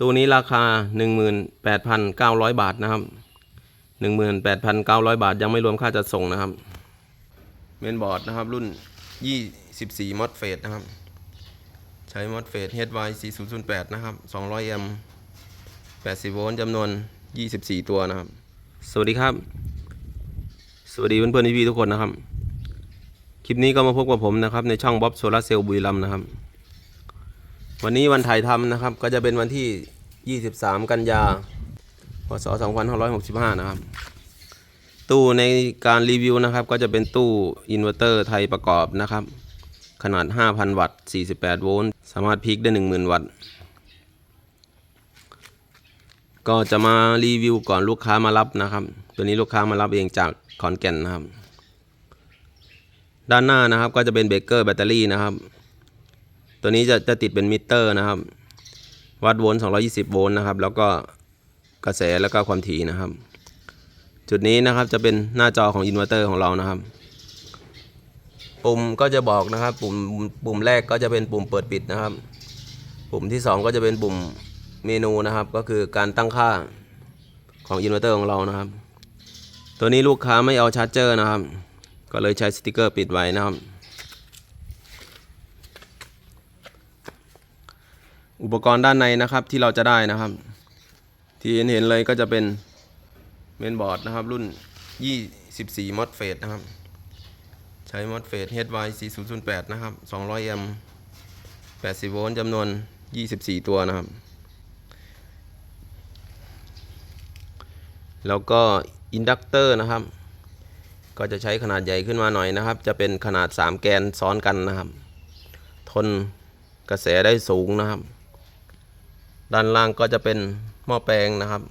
ตู้นี้ราคา 18,900 บาทนะครับ 18,900 บาทยังไม่รวมค่าจัดส่งนะครับ เมนบอร์ดนะครับรุ่น 24มอสเฟตนะครับ ใช้มอสเฟต HY 4008 นะครับ 200แอมป์80 โวลต์จำนวน 24 ตัวนะครับ สวัสดีครับ สวัสดีเพื่อนๆพี่ๆทุกคนนะครับ คลิปนี้ก็มาพบกับผมนะครับในช่องบ๊อบโซลาเซลล์บุรีรัมย์นะครับ วันนี้วันถ่ายทำนะครับ ก็จะเป็นวันที่ 23 กันยา พศ 2565 นะครับ ตู้ในการรีวิวนะครับ ก็จะเป็นตู้อินเวอร์เตอร์ไทยประกอบนะครับ ขนาด 5,000 วัตต์ 48 โวลต์ สามารถพีคได้ 10,000 วัตต์ ก็จะมารีวิวก่อนลูกค้ามารับนะครับ ตัวนี้ลูกค้ามารับเองจากขอนแก่นนะครับ ด้านหน้านะครับก็จะเป็นเบรกเกอร์แบตเตอรี่นะครับ ตัวนี้จะจะติดเป็นมิเตอร์นะครับ วัดโวลต์220 โวลต์นะครับ แล้วก็กระแสแล้วก็ความถี่นะครับ จุดนี้นะครับจะเป็นหน้าจอของอินเวอร์เตอร์ของเรานะครับ ปุ่มก็จะบอกนะครับ ปุ่มปุ่มแรกก็จะเป็นปุ่มเปิดปิดนะครับ ปุ่มที่ 2 ก็จะเป็นปุ่มเมนูนะครับ ก็คือการตั้งค่าของอินเวอร์เตอร์ของเรานะครับ ตัวนี้ลูกค้าไม่เอาชาร์จเจอร์นะครับ ก็เลยใช้สติกเกอร์ปิดไว้นะครับ อุปกรณ์ด้านในนะครับที่เราจะได้นะครับ ที่เห็นเห็นเลยก็จะเป็นเมนบอร์ดนะครับ รุ่น 24 มอสเฟตนะครับ ใช้มอสเฟต HY 4008 นะครับ 200 แอมป์80 โวลต์จำนวน 24 ตัวนะครับ แล้วก็อินดักเตอร์นะครับ ก็จะใช้ขนาดใหญ่ขึ้นมาหน่อยนะครับ จะเป็นขนาด 3 แกนซ้อนกันนะครับ ทนกระแสได้สูงนะครับ ด้านล่างก็จะเป็นหม้อแปลงนะครับ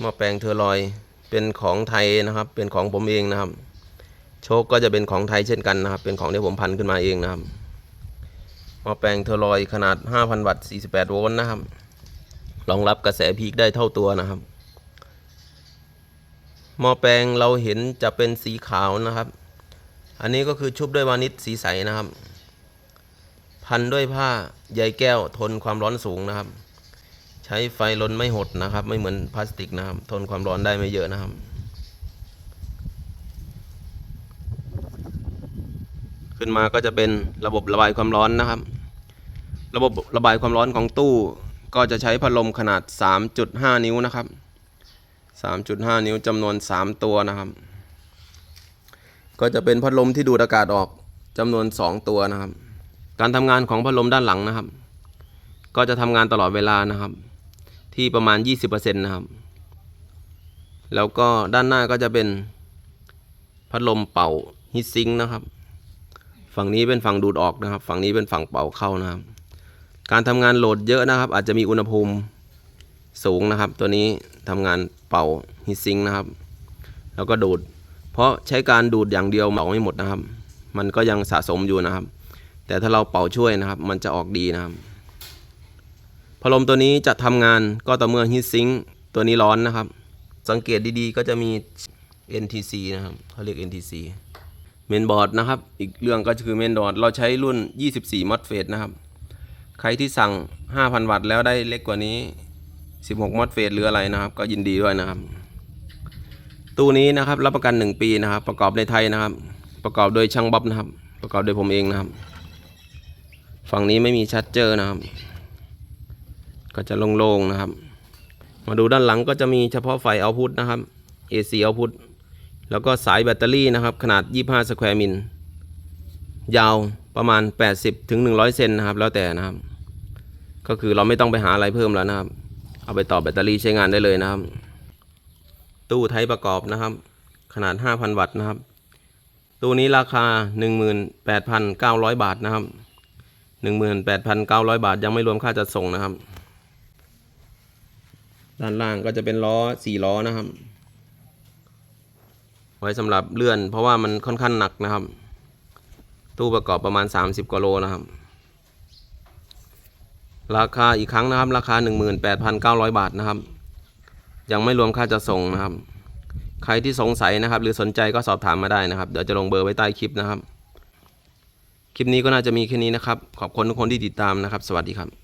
หม้อแปลงเทอร์ลอยเป็นของไทยนะครับ เป็นของผมเองนะครับ โชคก็จะเป็นของไทยเช่นกันนะครับ เป็นของที่ผมพันขึ้นมาเองนะครับ หม้อแปลงเทอร์ลอยขนาด 5,000 วัตต์ 48 โวลต์นะครับ รองรับกระแสพีคได้เท่าตัวนะครับ หม้อแปลงเราเห็นจะเป็นสีขาวนะครับ อันนี้ก็คือชุบด้วยวานิชสีใสนะครับ พันด้วยผ้าใยแก้วทนความร้อนสูงนะครับ ใช้ไฟลนไม่หดนะครับ ไม่เหมือนพลาสติกนะครับ ทนความร้อนได้ไม่เยอะนะครับ ขึ้นมาก็จะเป็นระบบระบายความร้อนนะครับ ระบบระบายความร้อนของตู้ก็จะใช้พัดลมขนาด 3.5 นิ้วนะครับ 3.5 นิ้วจำนวน 3 ตัวนะครับ ก็จะเป็นพัดลมที่ดูดอากาศออกจำนวน 2 ตัวนะครับ การทำงานของพัดลมด้านหลังนะครับ ก็จะทำงานตลอดเวลานะครับ ที่ประมาณ 20%นะครับ แล้วก็ด้านหน้าก็จะเป็นพัดลมเป่าฮิตซิงนะครับ ฝั่งนี้เป็นฝั่งดูดออกนะครับ ฝั่งนี้เป็นฝั่งเป่าเข้านะครับ การทำงานโหลดเยอะนะครับ อาจจะมีอุณหภูมิสูงนะครับ ตัวนี้ทำงานเป่าฮิตซิงนะครับ แล้วก็ดูด เพราะใช้การดูดอย่างเดียวเป่าไม่หมดนะครับ มันก็ยังสะสมอยู่นะครับ แต่ถ้าเราเป่าช่วยนะครับ มันจะออกดีนะครับพัดลมตัวนี้จะทำงานก็ต่อเมื่อฮีทซิงค์ตัวนี้ร้อนนะครับ สังเกตดีๆ ก็จะมี NTC นะครับเขาเรียก NTC เมนบอร์ดนะครับ อีกเรื่องก็คือเมนบอร์ดเราใช้รุ่น 24 มอสเฟตนะครับ ใครที่สั่ง 5,000 วัตต์แล้วได้เล็กกว่านี้ 16 มอสเฟตหรืออะไรนะครับ ก็ยินดีด้วยนะครับ ตู้นี้นะครับรับประกัน 1 ปีนะครับ ประกอบในไทยนะครับ ประกอบโดยช่างบ๊อบนะครับ ประกอบโดยผมเองนะครับ ฝั่งนี้ไม่มีชัดเจอร์นะครับ ก็จะโล่งๆนะครับ มาดูด้านหลังก็จะมีเฉพาะไฟเอาพุทนะครับ AC เอาพุทแล้วก็สายแบตเตอรี่นะครับ ขนาด 25 สแควร์มิล ยาวประมาณ 80ถึง100 เซนนะครับ แล้วแต่นะครับ ก็คือเราไม่ต้องไปหาอะไรเพิ่มแล้วนะครับ เอาไปต่อแบตเตอรี่ใช้งานได้เลยนะครับ ตู้ไทยประกอบนะครับ ขนาด 5,000 วัตต์นะครับ ตู้นี้ราคา 18,900 บาทนะครับ 18,900 บาทยังไม่รวมค่าจัดส่งนะครับ ด้านล่างก็จะเป็นล้อสี่ล้อนะครับ ไว้สำหรับเลื่อน เพราะว่ามันค่อนข้างหนักนะครับ ตู้ประกอบประมาณ 30กว่าโลนะครับ ราคาอีกครั้งนะครับ ราคา 18,900 บาทนะครับ ยังไม่รวมค่าจัดส่งนะครับ ใครที่สงสัยนะครับ หรือสนใจก็สอบถามมาได้นะครับ เดี๋ยวจะลงเบอร์ไว้ใต้คลิปนะครับ คลิปนี้ก็น่าจะมีแค่นี้นะครับ ขอบคุณทุกคนที่ติดตามนะครับ สวัสดีครับ